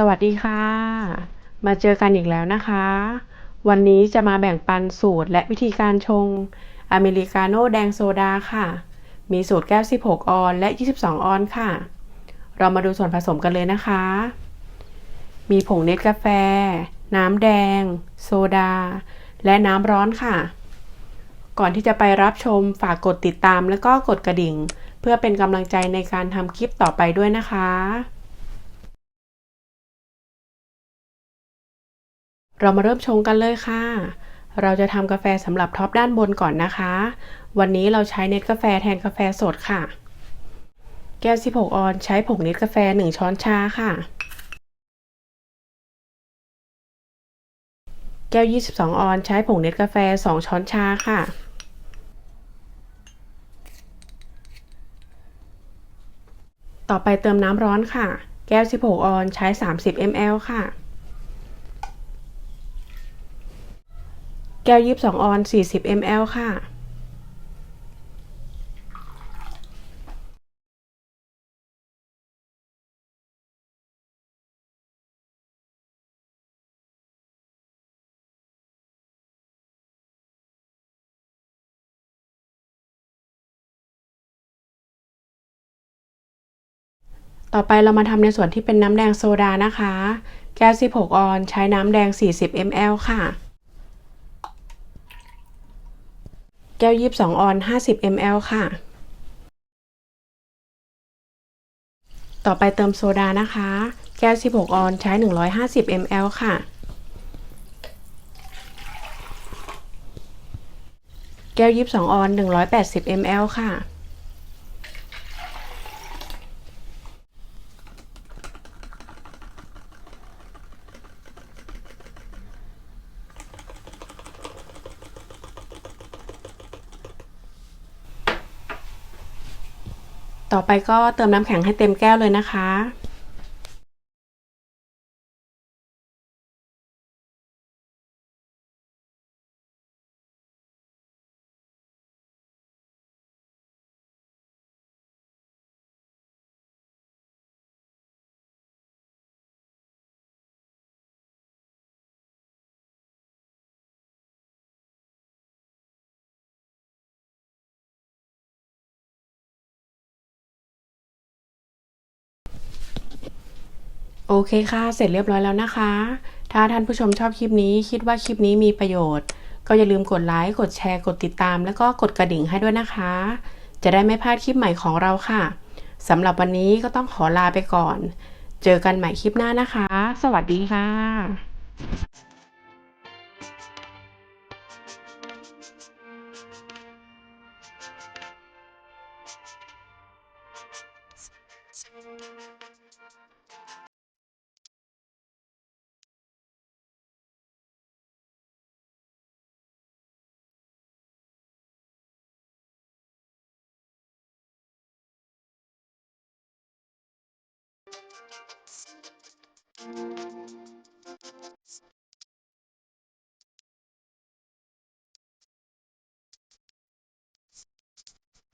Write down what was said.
สวัสดีค่ะ มาเจอกันอีกแล้วนะคะ วันนี้จะมาแบ่งปันสูตรและวิธีการชงอเมริกาโน่แดงโซดาค่ะ มีสูตรแก้ว 16 ออนและ 22 ออนค่ะ เรามาดูส่วนผสมกันเลยนะคะ มีผงเนสกาแฟ น้ำแดง โซดา และน้ำร้อนค่ะ ก่อนที่จะไปรับชมฝากกดติดตามและก็กดกระดิ่ง เพื่อเป็นกำลังใจในการทำคลิปต่อไปด้วยนะคะ เรามาเริ่มชงกันเลยค่ะ เราจะทำกาแฟสำหรับท็อปด้านบนก่อนนะคะ วันนี้เราใช้เนตกาแฟแทนกาแฟสดค่ะ แก้ว 16 ออนใช้ผงเนตกาแฟ 1 ช้อนชาค่ะ แก้ว 22 ออนใช้ผงเนตกาแฟ 2 ช้อนชาค่ะต่อไปเติมน้ำร้อนค่ะ แก้ว 16 ออน ใช้ 30 ml ค่ะ แก้ว22ออน40 ml ค่ะ ต่อไปเรามาทำในส่วนที่เป็นน้ำแดงโซดานะคะ แก้ว16ออน ใช้น้ำแดง 40 ml ค่ะ แก้ว 22 ออน 50 ml ค่ะ ต่อไปเติมโซดานะคะ แก้ว 16 ออนใช้ 150 ml ค่ะ แก้ว 22 ออน 180 ml ค่ะ ต่อไปก็เติมน้ำแข็งให้เต็มแก้วเลยนะคะ โอเคค่ะ เสร็จเรียบร้อยแล้วนะคะ ถ้าท่านผู้ชมชอบคลิปนี้ คิดว่าคลิปนี้มีประโยชน์ ก็อย่าลืมกดไลค์ กดแชร์ กดติดตาม แล้วก็กดกระดิ่งให้ด้วยนะคะ จะได้ไม่พลาดคลิปใหม่ของเราค่ะ สำหรับวันนี้ก็ต้องขอลาไปก่อน เจอกันใหม่คลิปหน้านะคะ สวัสดีค่ะ Thank you.